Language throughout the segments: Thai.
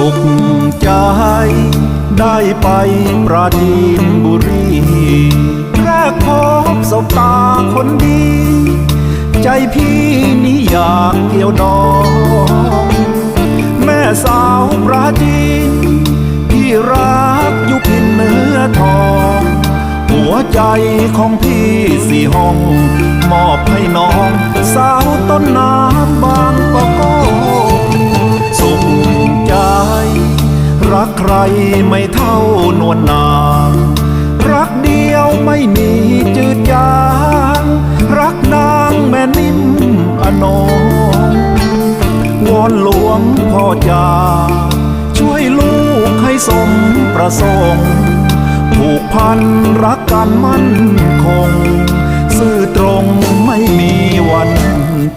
สุขใจ ได้ไปปราจีนบุรีแรกพบสบตาคนดี ใจพี่นี้อยากเกี่ยวดอง แม่สาวปราจีน พี่รักอยู่พินเนื้อทอง หัวใจของพี่สี่ห้องม รักใครไม่เท่านวลนาง รักเดียวไม่มีจืดจาง รักนางแม่นิ่มอนงวอนหลวงพ่อจาช่วยลูกให้สมประสงค์ผูกพันรักกันมั่นคง ซื่อตรงไม่มีวัน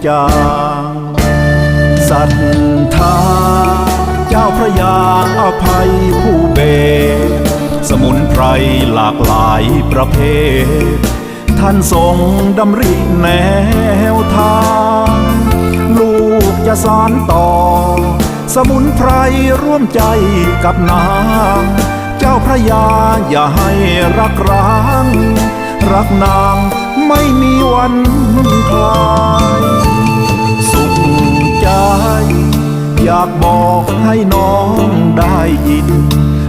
จางศรัทธา เจ้าพระยาอภัยผู้เบ สมุนไพรหลากหลายประเภท ท่านทรงดำริแนวทาง ลูกจะสานต่อ สมุนไพรร่วมใจกับนาง เจ้าพระยาอย่าให้รักร้าง รักนางไม่มีวันคลาย ให้น้องได้ยิน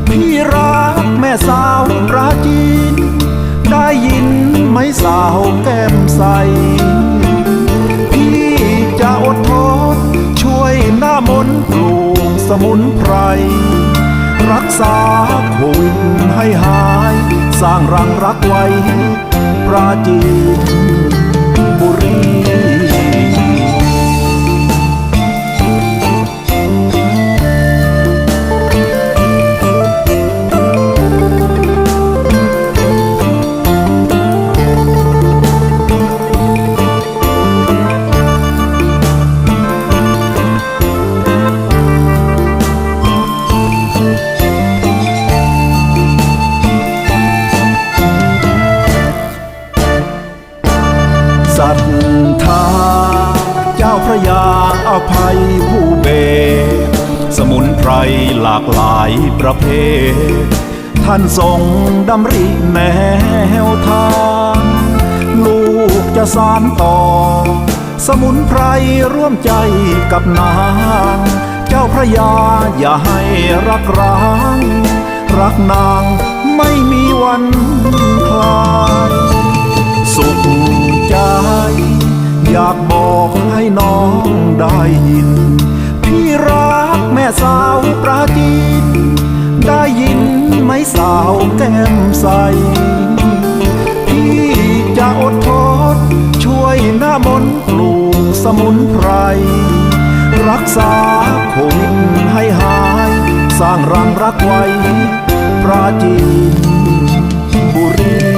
พี่รักแม่สาวปราจีน ได้ยินไหมสาวแก้มใส พี่จะอดทนช่วยหน้ามนปลูกสมุนไพร รักษาโควิดให้หาย สร้างรังรักไว้ปราจีน ภัยผู้เบ สมุนไพรหลากหลายประเภท ท่านทรงดำริแนวทาง ลูกจะสานต่อ สมุนไพรร่วมใจกับนาง เจ้าพระยาอย่าให้รักร้าง รักนางไม่มีวันคลาย สุขใจอยากาวปราจีน ได้ยินไหมสาวแก้มใส พี่จะอดทนช่วยหน้ามนปลูกสมุนไพร รักษาโควิดให้หาย สร้างรังรักไว้ ปราจีนบุรี